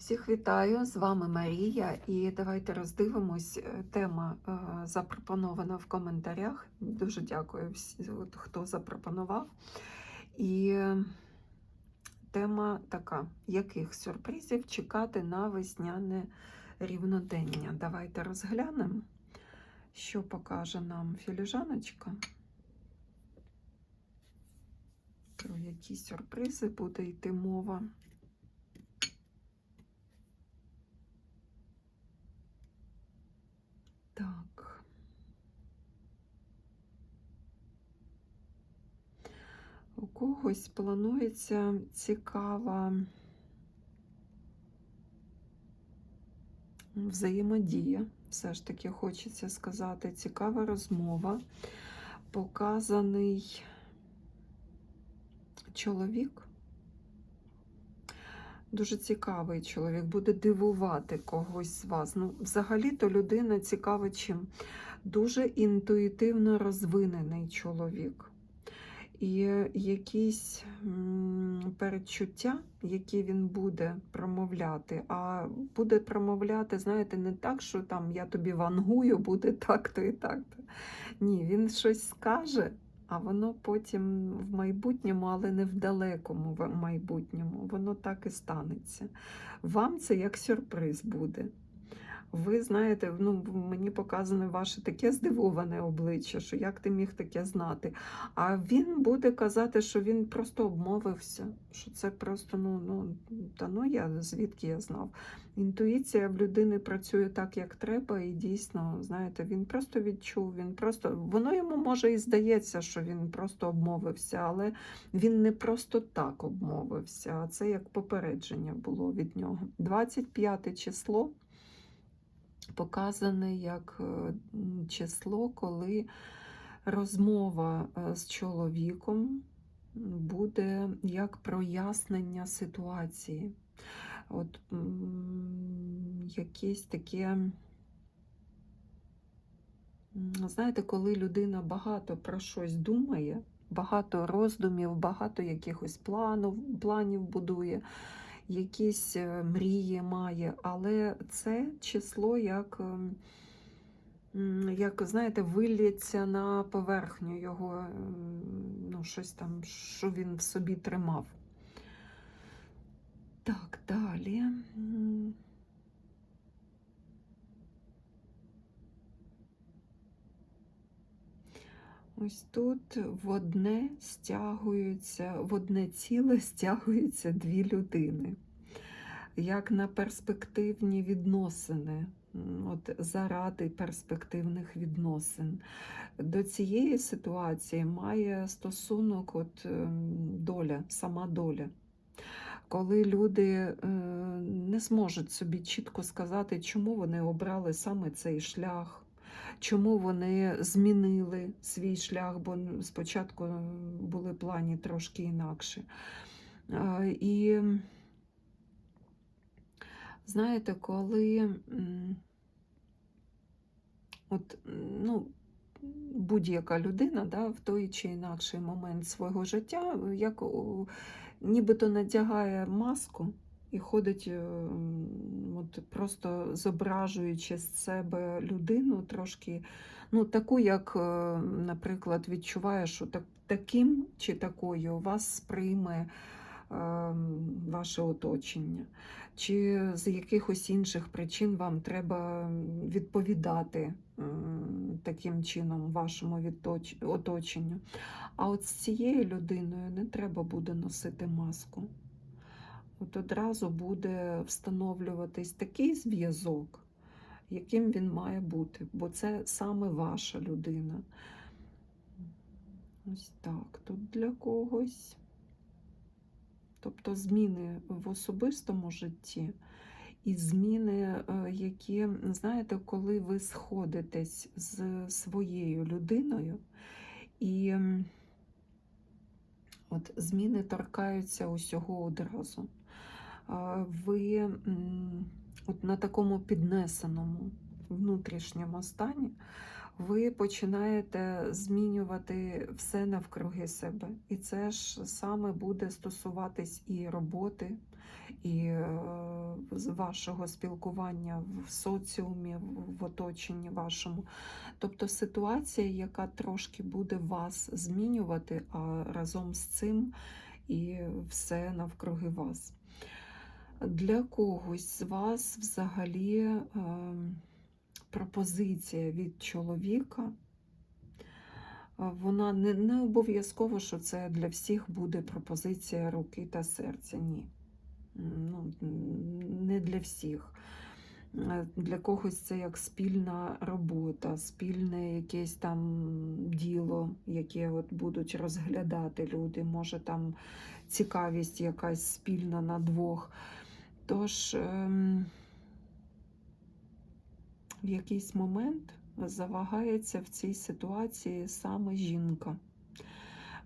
Всіх вітаю, з вами Марія, і давайте роздивимось. е, Тема е, запропонована в коментарях. Дуже дякую хто запропонував. І тема така: яких сюрпризів чекати на весняне рівнодення? Давайте розглянемо, що покаже нам філіжаночка. Про які сюрпризи буде йти мова. Так. У когось планується цікава взаємодія. Все ж таки хочеться сказати, цікава розмова. Показаний чоловік. Дуже цікавий чоловік, буде дивувати когось з вас. Ну, взагалі-то людина цікава чим? Дуже інтуїтивно розвинений чоловік. І якісь передчуття, які він буде промовляти, а буде промовляти, знаєте, не так, що там я тобі вангую, буде так-то і так-то. Ні, він щось скаже, а воно потім в майбутньому, але не в далекому майбутньому, воно так і станеться. Вам це як сюрприз буде. Ви знаєте, ну, мені показане ваше таке здивоване обличчя, що як ти міг таке знати. А він буде казати, що він просто обмовився, що це просто, ну, ну, та ну я звідки я знав. Інтуїція в людини працює так, як треба, і дійсно, знаєте, він просто відчув, він просто, воно йому може і здається, що він просто обмовився, але він не просто так обмовився, а це як попередження було від нього. 25 число показане як е, число, коли розмова е, з чоловіком буде як прояснення ситуації. От якесь таке, знаєте, коли людина багато про щось думає, багато роздумів, багато якихось планів, планів будує, якісь е, мрії має, але це число як, ем, як знаєте, вилється на поверхню його, ем, ну, щось там, що він в собі тримав. Так, далі. Ось тут в одне стягуються, в одне ціле стягуються дві людини, як на перспективні відносини, от заради перспективних відносин. До цієї ситуації має стосунок от, ем, доля, сама доля. Коли люди е, не зможуть собі чітко сказати, чому вони обрали саме цей шлях, чому вони змінили свій шлях, бо спочатку були плані трошки інакше. І знаєте, коли от, ну, будь-яка людина да, в той чи інакший момент свого життя, як нібито надягає маску і ходить, е, от просто зображуючи з себе людину трошки, ну, таку, як, е, наприклад, відчуває, що так, таким чи такою вас сприйме е, ваше оточення, чи з якихось інших причин вам треба відповідати таким чином вашому оточенню. А от з цією людиною не треба буде носити маску. От одразу буде встановлюватись такий зв'язок, яким він має бути, бо це саме ваша людина. Ось так, тут для когось. Тобто зміни в особистому житті і зміни, е, які, знаєте, коли ви сходитесь з своєю людиною, і от зміни торкаються усього одразу. Ви от на такому піднесеному внутрішньому стані ви починаєте змінювати все навкруги себе. І це ж саме буде стосуватись і роботи, і е, вашого спілкування в соціумі, в оточенні вашому. Тобто ситуація, яка трошки буде вас змінювати, а разом з цим і все навкруги вас. Для когось з вас взагалі е, пропозиція від чоловіка. е, Вона не, не обов'язково, що це для всіх буде пропозиція руки та серця. Ні. Ну, не для всіх. Е, Для когось це як спільна робота, спільне якесь там діло, яке от будуть розглядати люди. Може там цікавість якась спільна на двох. Тож ем, в якийсь момент завагається в цій ситуації саме жінка,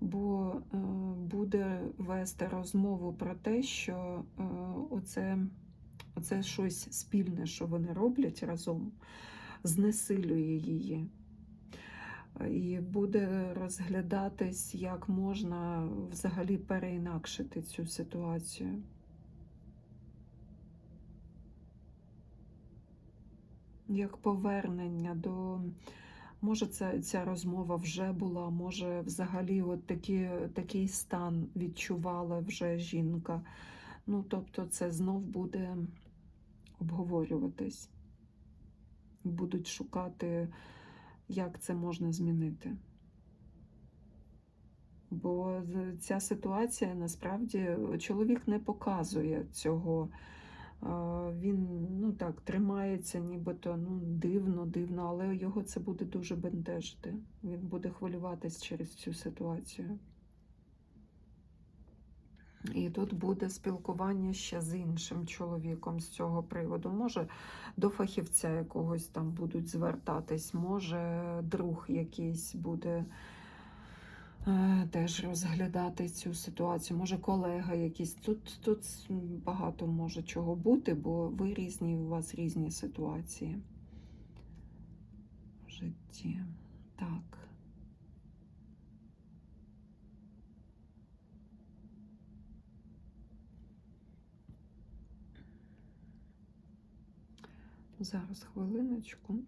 бо е, буде вести розмову про те, що е, оце, оце щось спільне, що вони роблять разом, знесилює її. І буде розглядатись, як можна взагалі переінакшити цю ситуацію. Як повернення до. Може, ця, ця розмова вже була, може, взагалі от такі, такий стан відчувала вже жінка. Ну, тобто, це знов буде обговорюватись. Будуть шукати, як це можна змінити. Бо ця ситуація насправді чоловік не показує цього. Він ну так тримається, нібито ну дивно, дивно, але його це буде дуже бентежити. Він буде хвилюватись через цю ситуацію. І тут буде спілкування ще з іншим чоловіком з цього приводу. Може, до фахівця якогось там будуть звертатись, може, друг якийсь буде теж розглядати цю ситуацію, може, колега якийсь. Тут, тут багато може чого бути, бо ви різні, у вас різні ситуації в житті. Так. Зараз хвилиночку.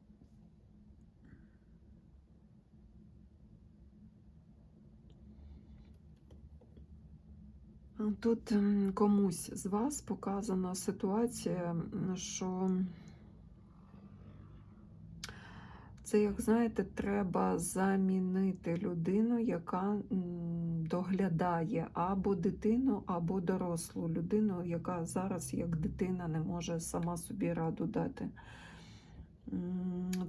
Тут комусь з вас показана ситуація, що це, як знаєте, треба замінити людину, яка доглядає або дитину, або дорослу людину, яка зараз, як дитина, не може сама собі раду дати.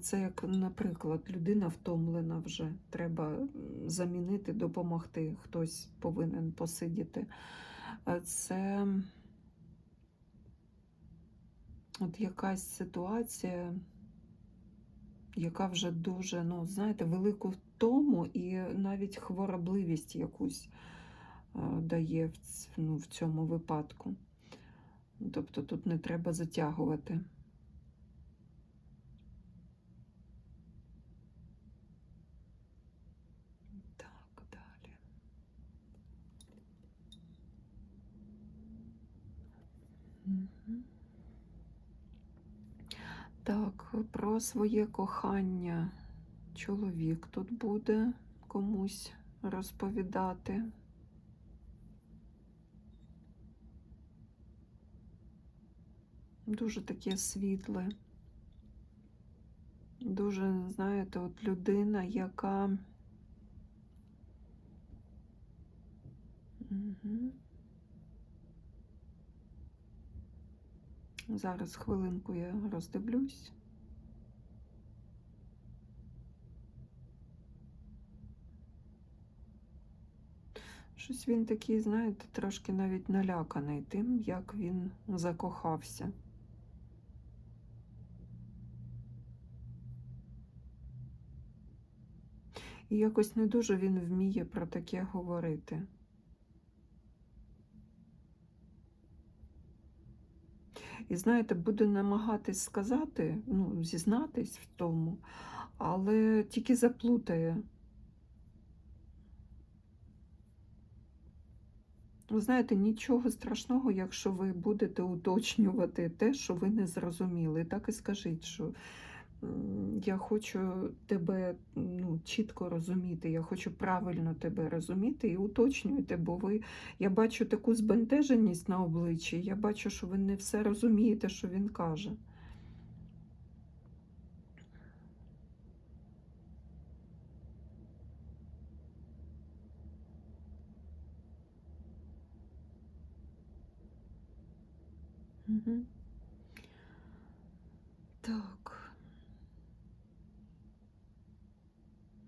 Це як, наприклад, людина втомлена вже. Треба замінити, допомогти. Хтось повинен посидіти. Е, Це от якась ситуація, яка вже дуже, ну, знаєте, велику втому і навіть хворобливість якусь е, дає ну, в цьому випадку. Тобто тут не треба затягувати. Так, далі. Мгм. Так, про своє кохання чоловік тут буде комусь розповідати. Дуже таке світле. Дуже, знаєте, от людина, яка. Угу. Зараз хвилинку я роздивлюсь. Щось він такий, знаєте, трошки навіть наляканий тим, як він закохався. І якось не дуже він вміє про таке говорити. І знаєте, буде намагатись сказати, ну, зізнатись в тому, але тільки заплутає. Ви знаєте, нічого страшного, якщо ви будете уточнювати те, що ви не зрозуміли. Так і скажіть, що я хочу тебе ну, чітко розуміти, я хочу правильно тебе розуміти і уточнюйте, бо ви, я бачу таку збентеженість на обличчі, я бачу, що ви не все розумієте, що він каже. Угу. Так.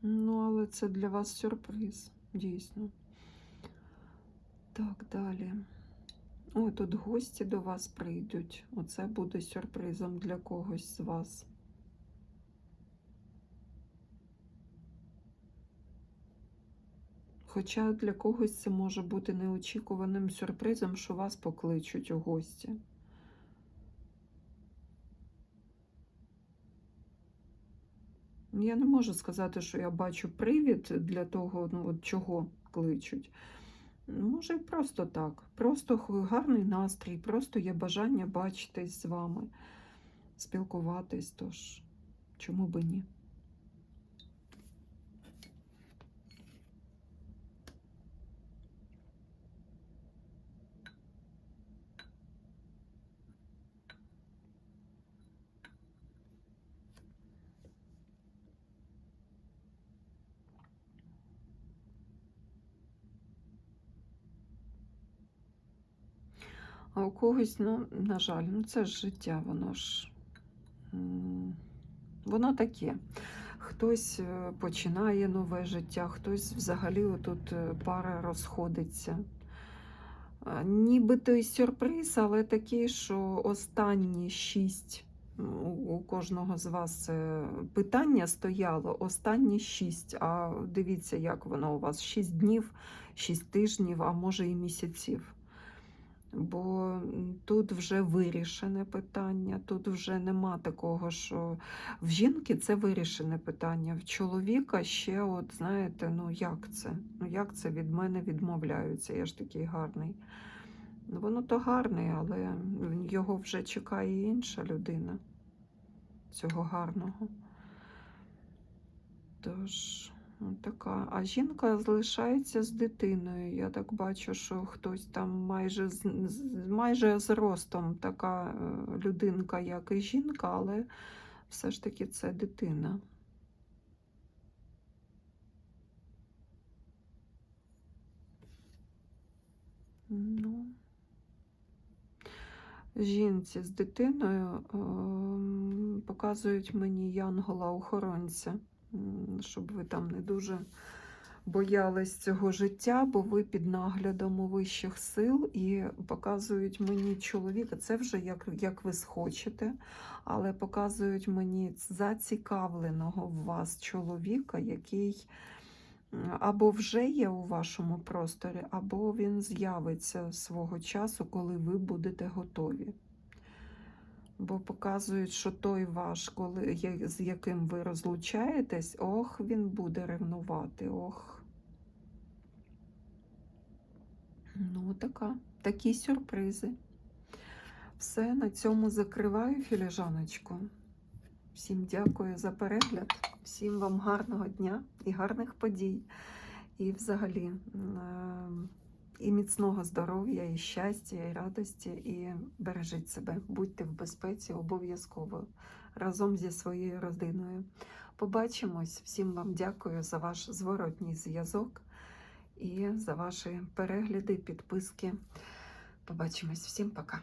Ну, це для вас сюрприз, дійсно. Так, далі. О, тут гості до вас прийдуть. Оце буде сюрпризом для когось з вас. Хоча для когось це може бути неочікуваним сюрпризом, що вас покличуть у гості. Я не можу сказати, що я бачу привід для того, ну, от чого кличуть. Може, і просто так. Просто гарний настрій, просто є бажання бачитись з вами, спілкуватись, тож чому би ні? А у когось, ну, на жаль, ну це ж життя, воно ж воно таке. Хтось е, починає нове життя, хтось взагалі отут е, пара розходиться. Нібито і сюрприз, але такий, що останні шість у у кожного з вас е, питання стояло, останні шість. А дивіться, як воно у вас: шість днів, шість тижнів, а може і місяців. Бо тут вже вирішене питання, тут вже нема такого, що в жінки це вирішене питання, в чоловіка ще, от знаєте, ну як це? Ну як це від мене відмовляються? Я ж такий гарний. Ну, Воно то гарний, але його вже чекає інша людина, цього гарного. Тож, така. А жінка залишається з дитиною. Я так бачу, що хтось там майже майже з ростом така е, людинка, як і жінка, але все ж таки це дитина. Ну, жінці з дитиною ем, показують мені янгола-охоронця, щоб ви там не дуже боялись цього життя, бо ви під наглядом у вищих сил і показують мені чоловіка. Це вже як, як ви схочете, але показують мені зацікавленого в вас чоловіка, який або вже є у вашому просторі, або він з'явиться свого часу, коли ви будете готові. Бо показують, що той ваш, коли, з яким ви розлучаєтесь, ох, він буде ревнувати, ох. Ну, така, такі сюрпризи. Все, на цьому закриваю філіжаночку. Всім дякую за перегляд, всім вам гарного дня і гарних подій. І взагалі е, і міцного здоров'я, і щастя, і радості, і бережіть себе, будьте в безпеці обов'язково разом зі своєю родиною. Побачимось. Всім вам дякую за ваш зворотній зв'язок і за ваші перегляди, підписки. Побачимось. Всім пока.